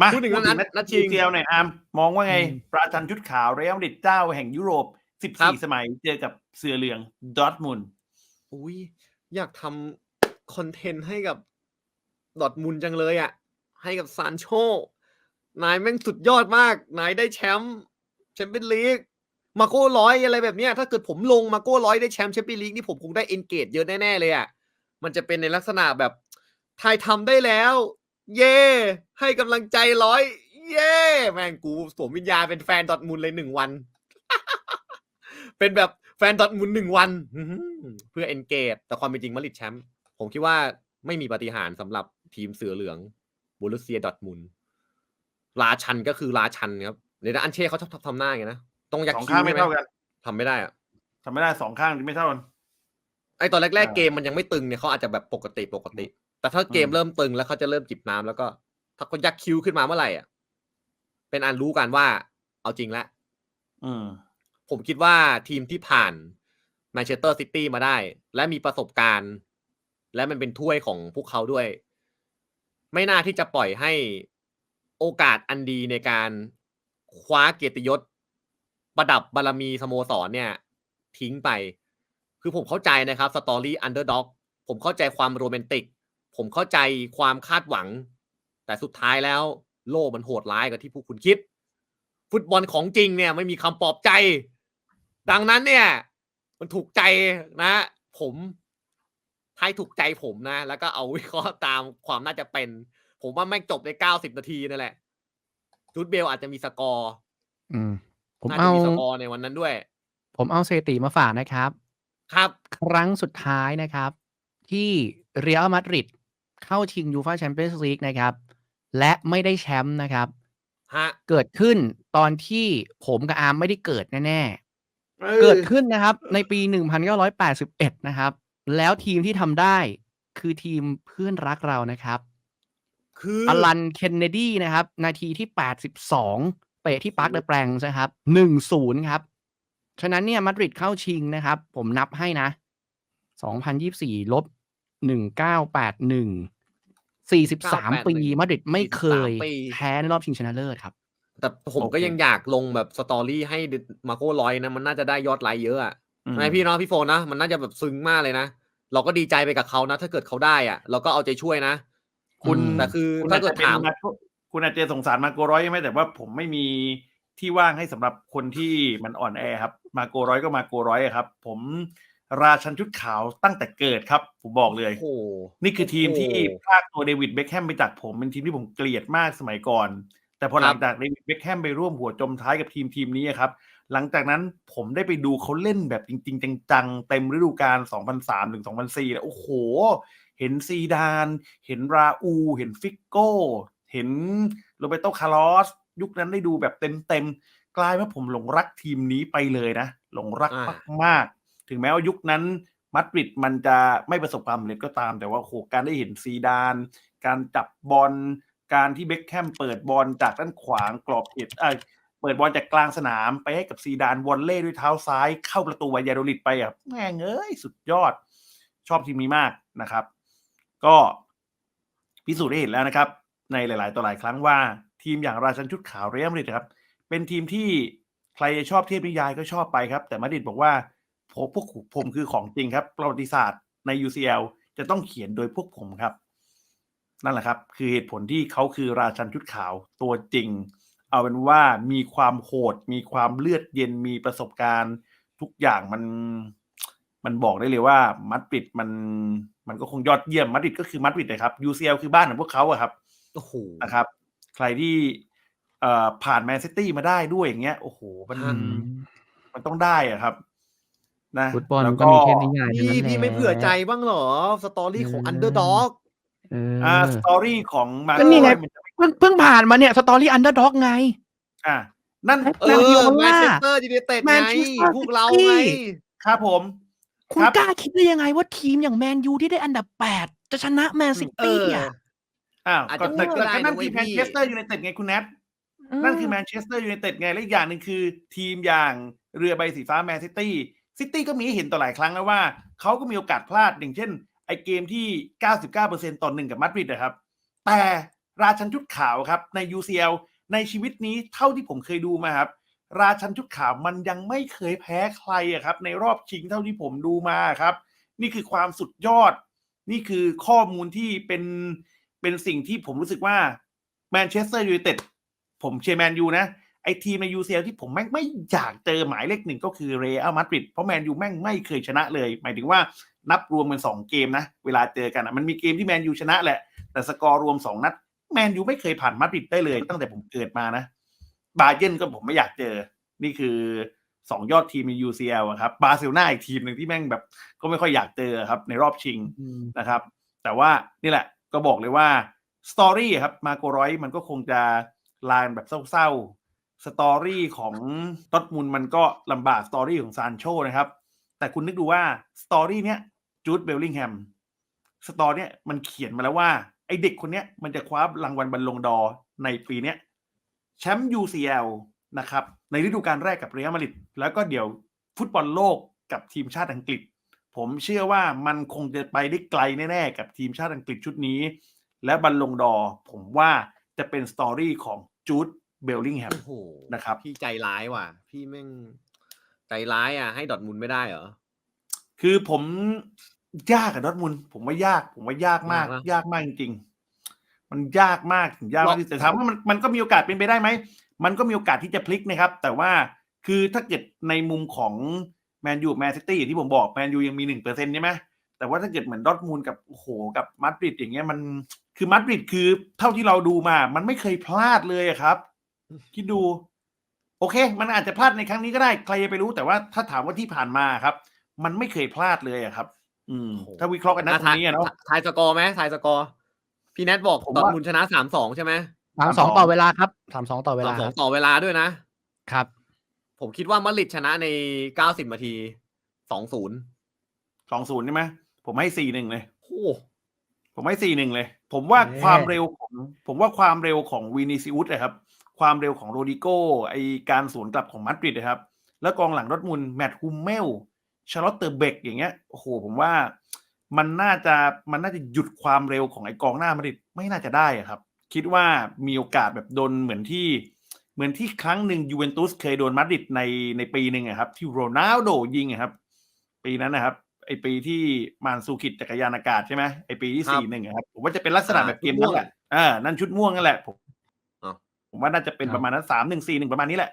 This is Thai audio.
มาพูดถึงนัดนัดชิงเซียวหน่อยอาร์มมองว่าไงอืมประชันชุดขาวเรอัลมาดริดเจ้าแห่งยุโรปครับ14 สมัยเจอกับเสือเหลืองดอร์ทมุนด์อุ้ยอยากทำคอนเทนต์ให้กับดอร์ทมุนด์จังเลยอะ ให้กับซานโชนายแม่งสุดยอดมาก นายได้แชมป์แชมเปี้ยนลีกมาโก้ร้อยอะไรแบบเนี้ยถ้าเกิดผมลงมาโก้ร้อยได้แชมป์แชมเปี้ยนลีกนี่ผมคงได้เอนเกจเยอะแน่ ๆ เลยอะ มันจะเป็นในลักษณะแบบทายทำได้แล้ว เย่ให้กำลังใจร้อย เย่แม่งกูสวมวิญญาณเป็นแฟนดอร์ทมุนด์เลยหนึ่งวัน เป็นแบบแฟนดอร์ทมุนด์หนึ่งวันอื้อหือเพื่อเอนเกจแต่ความเป็นจริงมาดริดแชมป์ผมคิดว่าไม่มีปาฏิหารย์สำหรับทีมเสือเหลืองบูรุสเซียดอร์ทมุนด์ราชันก็คือราชันครับเดี๋ยวนะอันเช่เขาชอบทำหน้าอย่างนี้นะตรงยักสองคิ้ข้างวไม่ใช่ไหมเท่ากันทำไม่ได้อะ ทำไม่ได้สองข้างที่ไม่เท่ากัน ไอตอนแรกอ่าๆเกมมันยังไม่ตึงเนี่ยเขาอาจจะแบบปกติปกติ แต่ถ้าเกมอืมเริ่มตึงแล้วเขาจะเริ่มจิบน้ำแล้วก็ ถ้าเขายักคิ้วขึ้นมาเมื่อไหร่อะ เป็นอันรู้กันว่า เอาจริงแล้วอืมผมคิดว่าทีมที่ผ่านแมนเชสเตอร์ซิตี้มาได้ และมีประสบการณ์ และมันเป็นถ้วยของพวกเขาด้วย ไม่น่าที่จะปล่อยให้โอกาสอันดีในการคว้าเกียรติยศ ประดับบารมีสโมสรเนี่ย ทิ้งไป คือผมเข้าใจนะครับสตอรี่อันเดอร์ด็อกผมเข้าใจความโรแมนติก ผมเข้าใจความคาดหวัง แต่สุดท้ายแล้วโลกมันโหดร้ายกว่าที่พวกคุณคิด ฟุตบอลของจริงเนี่ยไม่มีคำปลอบใจ ดังนั้นเนี่ย มันถูกใจนะ ผมให้ถูกใจผมนะ แล้วก็เอาวิเคราะห์ตามความน่าจะเป็น ผมว่าแม่งจบในเก้าสิบนาทีนั่นแหละจูดเบลอาจจะมีสกอร์อืม ผมน่าจะเอามีสกอร์ในวันนั้นด้วย ผมเอาสถิติมาฝากนะครับ ครับ ครั้งสุดท้ายนะครับ ที่เรอัลมาดริด เข้าชิงยูฟาแชมเปี้ยนส์ลีกนะครับ และไม่ได้แชมป์นะครับ ฮะ เกิดขึ้นตอนที่ผมกับอาร์มไม่ได้เกิดแน่ๆ เกิดขึ้นนะครับ ในปี 1981 นะครับ แล้วทีมที่ทำได้คือทีมเพื่อนรักเรานะครับ คืออลันเคนเนดีนะครับ นาทีที่ 82 เตะที่ปาร์คเดอะแปลงนะครับ 1-0 ครับ ฉะนั้นเนี่ยมาดริดเข้าชิงนะครับ ผมนับให้นะ 2024 ลบ 1981 43ปีมาดริดไม่เคย43ปีแพ้ในรอบชิงชนะเลิศครับ แต่ผมโอเคก็ยังอยากลงแบบสตอรี่ให้มาโก้ร้อยนะ มันน่าจะได้ยอดไลค์เยอะอะอืมใช่ไหมพี่เนาะพี่โฟนนะ มันน่าจะแบบซึ้งมากเลยนะ เราก็ดีใจไปกับเขานะ ถ้าเกิดเขาได้อะเราก็เอาใจช่วยนะ คุณแต่คือคุณถ้าอาจเกิจะดเป็นถามมาโกคุณอาจจะสงสารมาโกร้อยใช่ไหมแต่ว่าผมไม่มีที่ว่างให้สำหรับคนที่มันอ่อนแอครับ มาโกร้อยก็มาโกร้อยอะครับ ผม ราชันชุดขาวตั้งแต่เกิดครับผมบอกเลยโอ้โหนี่คือทีมที่โอ้โหพรากตัวเดวิดเบคแฮมไปจากผมเป็นทีมที่ผมเกลียดมากสมัยก่อน แต่พอหลังครับจากเดวิดเบคแฮมไปร่วมหัวจมท้ายกับทีมทีมนี้อะครับหลังจากนั้นผมได้ไปดูเขาเล่นแบบจริง ๆ จังๆ เต็มฤดูกาล 2003 ถึง 2004 แล้วโอ้โห เห็นซีดาน เห็นราอู เห็นฟิกโก้ เห็นโรเบโตคาร์ลอส ยุคนั้นได้ดูแบบเต็มๆ กลายว่าผมหลงรักทีมนี้ไปเลยนะ หลงรักอ่ามากๆ ถึงแม้ว่ายุคนั้นมาดริดมันจะไม่ประสบความสำเร็จก็ตาม แต่ว่าโหการได้เห็นซีดาน การจับบอลการที่เบ็คแฮมเปิดบอลจากด้านขวางกรอบเขตเอ้ยเปิดบอลจากกลางสนามไปให้กับซีดานวอลเล่ด้วยเท้าซ้าย เข้าประตูวายาโดลิดไปอะแม่งเอ้ยสุดยอด ชอบทีมนี้มากนะครับ ก็พิสูจน์ได้เห็นแล้วนะครับ ในหลาย ๆ ต่อหลายครั้งว่าทีมอย่างราชันชุดขาวเรอัลมาดริดครับ เป็นทีมที่ใครชอบเทพนิยายก็ชอบไปครับ แต่มาดริดบอกว่า ผมพวกผมคือของจริงครับ ประวัติศาสตร์ใน UCL จะต้องเขียนโดยพวกผมครับ นั่นแหละครับ คือเหตุผลที่เขาคือราชันชุดขาวตัวจริง เอาเป็นว่ามีความโหด มีความเลือดเย็นมีประสบการณ์ ทุกอย่างมัน มันบอกได้เลยว่ามัดริดมันมันก็คงยอดเยี่ยมมัดริดก็คือมัดริดนะครับ UCL คือบ้านของพวกเขาอะครับโอ้โหนะครับ ใครที่เอ่อผ่านแมนซิตี้มาได้ด้วยอย่างเงี้ยโอ้โหมันอืมันต้องได้อะครับ นะฟุตบอลแล้วก็มีเทพนิยายทั้งพี่นั้นแหละพี่ไม่เผื่อใจบ้างเหรอ สตอรี่ของเอออัอันเดอร์ด็อกเอออ่าสตอรี่ของมาก็นี่ไงมันจะไม่เพิ่งเพิ่งผ่านมาเนี่ยสตอรี่อันเดอร์ด็อกไง อ่านั่นเอนั่นอ Guardiola แมนเชสเตอร์ยูไนเต็ดไง Manchester พวกเรา City ไงครับผม คุณครับกล้าคิดได้ยังไงว่าทีมอย่างแมนยูที่ได้อันดับ8จะชนะแมนซิเอตี้ออะอ้าวอาจก็จะแต่พูดแต่ได้นั่นนะเว้คืยอแมนพี่เชสเตอร์ยูไนเต็ดไงคุณแนทนั่นคือแมนเชสเตอร์ยูไนเต็ดไงและอีกอย่างหนึ่งคือ ทีมอย่างเรือใบสีฟ้าแมนซิตี้ ซิตี้ก็มีเห็นต่อหลายครั้งแล้วว่าเขาก็มีโอกาสพลาดอย่างเช่น ไอเกมที่ 99%ต่อหนึ่งกับมาดริดนะครับ แต่ราชันชุดขาวครับใน UCL ในชีวิตนี้เท่าที่ผมเคยดูมาครับ ราชันชุดขาวมันยังไม่เคยแพ้ใครอะครับ ในรอบชิงเท่าที่ผมดูมาครับ นี่คือความสุดยอด นี่คือข้อมูลที่เป็นเป็นสิ่งที่ผมรู้สึกว่าแมนเชสเตอร์ยูไนเต็ดผมเชียร์แมนยูนะ ไอทีมใน UCL ที่ผมแม่งไม่อยากเจอหมายเลขหนึ่งก็คือเรอัลมาดริดเพราะแมนยูแม่งไม่เคยชนะเลย หมายถึงว่านับรวมเป็นสองเกมนะ เวลาเจอกันอะมันมีเกมที่แมนยูชนะแหละ แต่สกอร์รวมสองนัด แมนยูไม่เคยผ่านมาดริดได้เลย ตั้งแต่ผมเกิดมานะบาเยร์นก็ผมไม่อยากเจอ นี่คือสองยอดทีมใน UCL อะครับบาร์เซโลนาอีกทีมหนึ่งที่แม่งแบบ ก็ไม่ค่อยอยากเจอครับ ในรอบชิงนะครับ แต่ว่านี่แหละก็บอกเลยว่าสตอรี่ครับมาโกรอยมันก็คงจะลานแบบเศร้าๆ สตอรี่ของดอทมุนมันก็ลำบากสตอรี่ของซานโชนะครับ แต่คุณนึกดูว่าสตอรี่เนี้ยจูดเบลลิงแฮมสตอรี่เนี้ยมันเขียนมาแล้วว่า ไอเด็กคนเนี้ยมันจะคว้ารางวัลบอลลงดอในปีเนี้ยแชมป์ UCL นะครับ ในฤดูกาลแรกกับเรอัลมาดริดแล้วก็เดี๋ยวฟุตบอลโลกกับทีมชาติอังกฤษ ผมเชื่อว่ามันคงจะไปได้ไกลแน่ๆ กับทีมชาติอังกฤษชุดนี้ และบัลลงดอผมว่าจะเป็นสตอรี่ของจูด เบลลิงแฮมโอ้โหนะครับ พี่ใจร้ายว่ะ พี่แม่งใจร้ายอะให้ดอทมุนไม่ได้เหรอ คือผมยากกับดอทมุนด์ผมว่ายาก ผมว่ายากมากยากนะยากมากจริงๆมันยากมากถึงยากมากลองที่แต่ถามว่ามันมันก็มีโอกาสเป็นไปได้ไหมมันก็มีโอกาสที่จะพลิกนะครับ แต่ว่าคือถ้าเกิดในมุมของแมนยูแมนซิตี้ที่ผมบอกแมนยูยังมีหนึ่งเปอร์เซ็นต์ใช่ไหมแต่ว่าถ้าเกิดเหมือนดอทมูลกับโอ้โหกับมาดริดอย่างเงี้ยมันคือมาดริดคือเท่าที่เราดูมา มันไม่เคยพลาดเลยอะครับ คิดดู โอเค มันอาจจะพลาดในครั้งนี้ก็ได้ใครจะไปรู้แต่ว่าถ้าถามว่าที่ผ่านมาครับ มันไม่เคยพลาดเลยอะครับ อืมโอ้โหถ้าวิเคราะห์กันนะตรงนี้อะเนาะทายสกอร์ไหมทายสกอร์พี่แนทบอกผมดอว่าทมุนชนะสามสองใช่ไหมสามสองต่อเวลาครับสามสองต่อเวสาลามสคองรับต่อเวลาด้วยนะ ครับ ผมคิดว่ามาดริดชนะในเก้าสิบนาทีสองศูนย์สองศูนย์ใช่ไหมผมให้สี่หนึ่งเลยโอ้ผมให้สี่หนึ่งเลย ผมว่าแน่ความเร็วของผมว่าความเร็วของวินิซิอุสนะครับ ความเร็วของโรดิโกไอการสวนกลับของมาดริดนะครับ แล้วกองหลังดอร์ทมุนด์แมตต์ฮุมเมลชาร์ลอตเตอร์เบกอย่างเงี้ยโอ้โหผมว่ามันน่าจะมันน่าจะหยุดความเร็วของไอกองหน้ามาดริดไม่น่าจะได้อะครับ คิดว่ามีโอกาสแบบโดนเหมือนที่เหมือนที่ครั้งหนึ่งยูเวนตุสเคยโดนมาดริดในในปีหนึ่งอะครับ ที่โรนัลโดยิงอะครับ ปีนั้นนะครับ ไอปีที่มานซูคิดจักรยานอากาศใช่ไหมไอปีที่สี่หนึ่งครับผมว่าจะเป็นลักษณะแบบเกมนั้นแหละอ่านั่นชุดม่วงนั่นแหละผมอ๋อ ผมว่าน่าจะเป็นประมาณนั้นสามหนึ่งสี่หนึ่งประมาณนี้แหละ